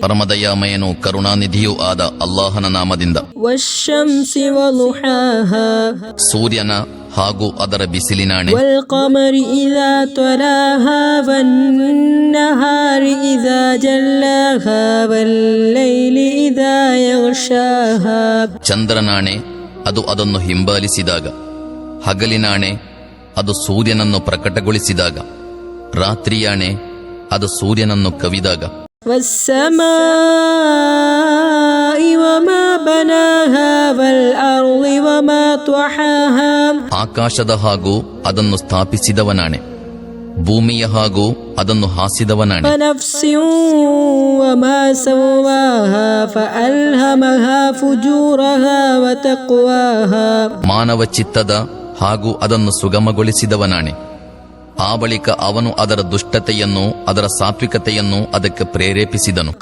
ಪರಮದಯಾಮಯನು ಕರುಣಾನಿಧಿಯೂ ಆದ ಅಲ್ಲಾಹನ ನಾಮದಿಂದ. ಸೂರ್ಯನ ಹಾಗೂ ಅದರ ಬಿಸಿಲಿನಾಣೆ. ಚಂದ್ರನಾಣೆ ಅದು ಅದನ್ನು ಹಿಂಬಾಲಿಸಿದಾಗ. ಹಗಲಿನಾಣೆ ಅದು ಸೂರ್ಯನನ್ನು ಪ್ರಕಟಗೊಳಿಸಿದಾಗ. ರಾತ್ರಿಯಾಣೆ ಅದು ಸೂರ್ಯನನ್ನು ಕವಿದಾಗ. ಆಕಾಶದ ಹಾಗೂ ಅದನ್ನು ಸ್ಥಾಪಿಸಿದವನಾಣೆ. ಭೂಮಿಯ ಹಾಗೂ ಅದನ್ನು ಹಾಸಿದವನಾಣೆ. ಮಾನವ ಚಿತ್ತದ ಹಾಗೂ ಅದನ್ನು ಸುಗಮಗೊಳಿಸಿದವನಾಣೆ. ಆ ಬಳಿಕ ಅವನು ಅದರ ದುಷ್ಟತೆಯನ್ನು ಅದರ ಸಾತ್ವಿಕತೆಯನ್ನು ಅದಕ್ಕೆ ಪ್ರೇರೇಪಿಸಿದನು.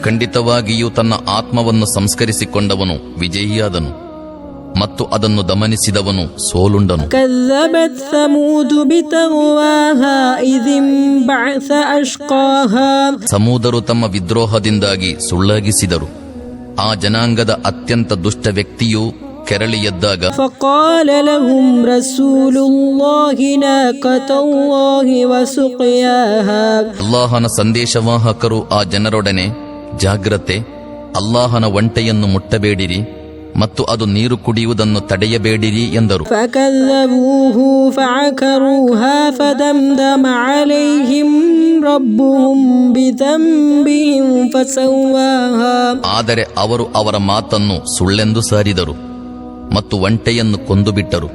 ಖಂಡಿತವಾಗಿಯೂ ತನ್ನ ಆತ್ಮವನ್ನು ಸಂಸ್ಕರಿಸಿಕೊಂಡವನು ವಿಜಯಿಯಾದನು ಮತ್ತು ಅದನ್ನು ದಮನಿಸಿದವನು ಸೋಲುಂಡನು. ಸಮೂದರು ತಮ್ಮ ವಿದ್ರೋಹದಿಂದಾಗಿ ಸುಳ್ಳಾಗಿಸಿದರು. ಆ ಜನಾಂಗದ ಅತ್ಯಂತ ದುಷ್ಟ ವ್ಯಕ್ತಿಯು ಕೆರಳಿ ಎದ್ದಾಗ ಅಲ್ಲಾಹನ ಸಂದೇಶವಾಹಕರು ಆ ಜನರೊಡನೆ ಜಾಗ್ರತೆ ಅಲ್ಲಾಹನ ಒಂಟೆಯನ್ನು ಮುಟ್ಟಬೇಡಿರಿ ಮತ್ತು ಅದು ನೀರು ಕುಡಿಯುವುದನ್ನು ತಡೆಯಬೇಡಿರಿ ಎಂದರು. ರಬ್ಬುಹುಂ ಬಿದಂಬಿಹಿಂ ಆದರೆ ಅವರು ಅವರ ಮಾತನ್ನು ಸುಳ್ಳೆಂದು ಸಾರಿದರು ಮತ್ತು ಒಂಟೆಯನ್ನು ಕೊಂದುಬಿಟ್ಟರು.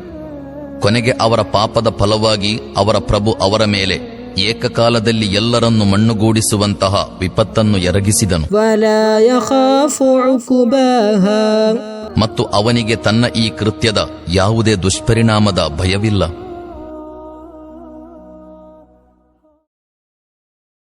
ಕೊನೆಗೆ ಅವರ ಪಾಪದ ಫಲವಾಗಿ ಅವರ ಪ್ರಭು ಅವರ ಮೇಲೆ ಏಕಕಾಲದಲ್ಲಿ ಎಲ್ಲರನ್ನು ಮಣ್ಣುಗೂಡಿಸುವಂತಹ ವಿಪತ್ತನ್ನು ಎರಗಿಸಿದನು. ಮತ್ತು ಅವನಿಗೆ ತನ್ನ ಈ ಕೃತ್ಯದ ಯಾವುದೇ ದುಷ್ಪರಿಣಾಮದ ಭಯವಿಲ್ಲ.